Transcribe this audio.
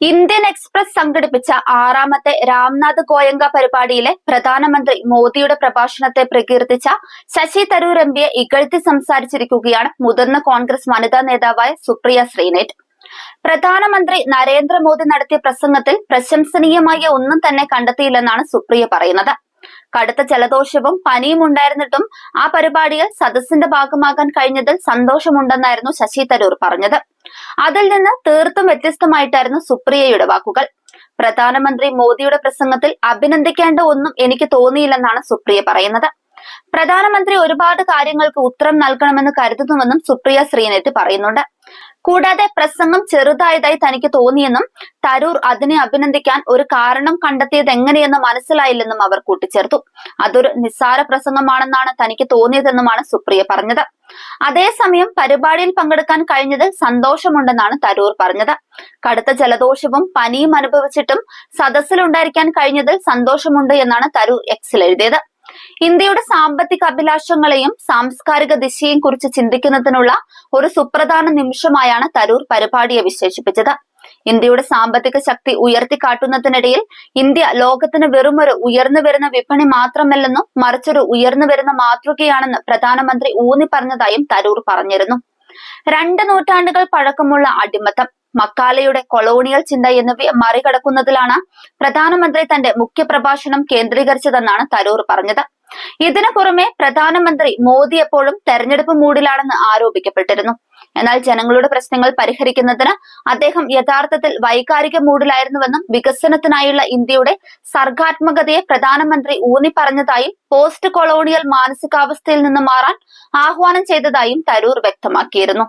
Indian express സംഘടിപ്പിച്ച ആറാമത്തെ രാംനാഥ് ഗോയങ്ക പരിപാടിയിലെ പ്രധാനമന്ത്രി മോദിയുടെ പ്രഭാഷണത്തെ പ്രകീർത്തിച്ച ശശി തരൂർ എം പിയെ ഇകഴ്ത്തി സംസാരിച്ചിരിക്കുകയാണ് മുതിർന്ന കോൺഗ്രസ് വനിതാ നേതാവായ സുപ്രിയ ശ്രീനേറ്റ്. പ്രധാനമന്ത്രി നരേന്ദ്രമോദി നടത്തിയ പ്രസംഗത്തിൽ പ്രശംസനീയമായ ഒന്നും തന്നെ കണ്ടെത്തിയില്ലെന്നാണ് സുപ്രിയ പറയുന്നത്. കടുത്ത ജലദോഷവും പനിയും ഉണ്ടായിരുന്നിട്ടും ആ പരിപാടിയിൽ സദസ്സിന്റെ ഭാഗമാകാൻ കഴിഞ്ഞതിൽ സന്തോഷമുണ്ടെന്നായിരുന്നു ശശി തരൂർ പറഞ്ഞത്. അതിൽ നിന്ന് തീർത്തും വ്യത്യസ്തമായിട്ടായിരുന്നു സുപ്രിയയുടെ വാക്കുകൾ. പ്രധാനമന്ത്രി മോദിയുടെ പ്രസംഗത്തിൽ അഭിനന്ദിക്കേണ്ട ഒന്നും എനിക്ക് തോന്നിയില്ലെന്നാണ് സുപ്രിയ പറയുന്നത്. പ്രധാനമന്ത്രി ഒരുപാട് കാര്യങ്ങൾക്ക് ഉത്തരം നൽകണമെന്ന് കരുതുന്നുവെന്നും സുപ്രിയ ശ്രീനേറ്റ് പറയുന്നുണ്ട്. കൂടാതെ പ്രസംഗം ചെറുതായതായി തനിക്ക് തോന്നിയെന്നും തരൂർ അതിനെ അഭിനന്ദിക്കാൻ ഒരു കാരണം കണ്ടെത്തിയത് എങ്ങനെയെന്ന് മനസ്സിലായില്ലെന്നും അവർ കൂട്ടിച്ചേർത്തു. അതൊരു നിസ്സാര പ്രസംഗമാണെന്നാണ് തനിക്ക് തോന്നിയതെന്നുമാണ് സുപ്രിയ പറഞ്ഞത്. അതേസമയം പരിപാടിയിൽ പങ്കെടുക്കാൻ കഴിഞ്ഞതിൽ സന്തോഷമുണ്ടെന്നാണ് തരൂർ പറഞ്ഞത്. കടുത്ത ജലദോഷവും പനിയും അനുഭവിച്ചിട്ടും സദസ്സിലുണ്ടായിരിക്കാൻ കഴിഞ്ഞതിൽ സന്തോഷമുണ്ട് എന്നാണ് തരൂർ എക്സിൽ എഴുതിയത്. ഇന്ത്യയുടെ സാമ്പത്തിക അഭിലാഷങ്ങളെയും സാംസ്കാരിക ദിശയെയും കുറിച്ച് ചിന്തിക്കുന്നതിനുള്ള ഒരു സുപ്രധാന നിമിഷമായാണ് തരൂർ പരിപാടിയെ വിശേഷിപ്പിച്ചത്. ഇന്ത്യയുടെ സാമ്പത്തിക ശക്തി ഉയർത്തിക്കാട്ടുന്നതിനിടയിൽ ഇന്ത്യ ലോകത്തിന് വെറുമൊരു ഉയർന്നു വരുന്ന വിപണി മാത്രമല്ലെന്നും മറിച്ചൊരു ഉയർന്നു വരുന്ന മാതൃകയാണെന്ന് പ്രധാനമന്ത്രി ഊന്നി പറഞ്ഞതായും തരൂർ പറഞ്ഞിരുന്നു. രണ്ട് നൂറ്റാണ്ടുകൾ പഴക്കമുള്ള അടിമത്തം. മക്കാലയുടെ കൊളോണിയൽ ചിന്ത എന്നിവയെ മറികടക്കുന്നതിലാണ് പ്രധാനമന്ത്രി തന്റെ മുഖ്യപ്രഭാഷണം കേന്ദ്രീകരിച്ചതെന്നാണ് തരൂർ പറഞ്ഞത്. ഇതിനു പുറമെ പ്രധാനമന്ത്രി മോദി എപ്പോഴും തെരഞ്ഞെടുപ്പ് മൂഡിലാണെന്ന് ആരോപിക്കപ്പെട്ടിരുന്നു. എന്നാൽ ജനങ്ങളുടെ പ്രശ്നങ്ങൾ പരിഹരിക്കുന്നതിന് അദ്ദേഹം യഥാർത്ഥത്തിൽ വൈകാരിക മൂഡിലായിരുന്നുവെന്നും വികസനത്തിനായുള്ള ഇന്ത്യയുടെ സർഗാത്മകതയെ പ്രധാനമന്ത്രി ഊന്നി പറഞ്ഞതായും പോസ്റ്റ് കൊളോണിയൽ മാനസികാവസ്ഥയിൽ നിന്ന് മാറാൻ ആഹ്വാനം ചെയ്തതായും തരൂർ വ്യക്തമാക്കിയിരുന്നു.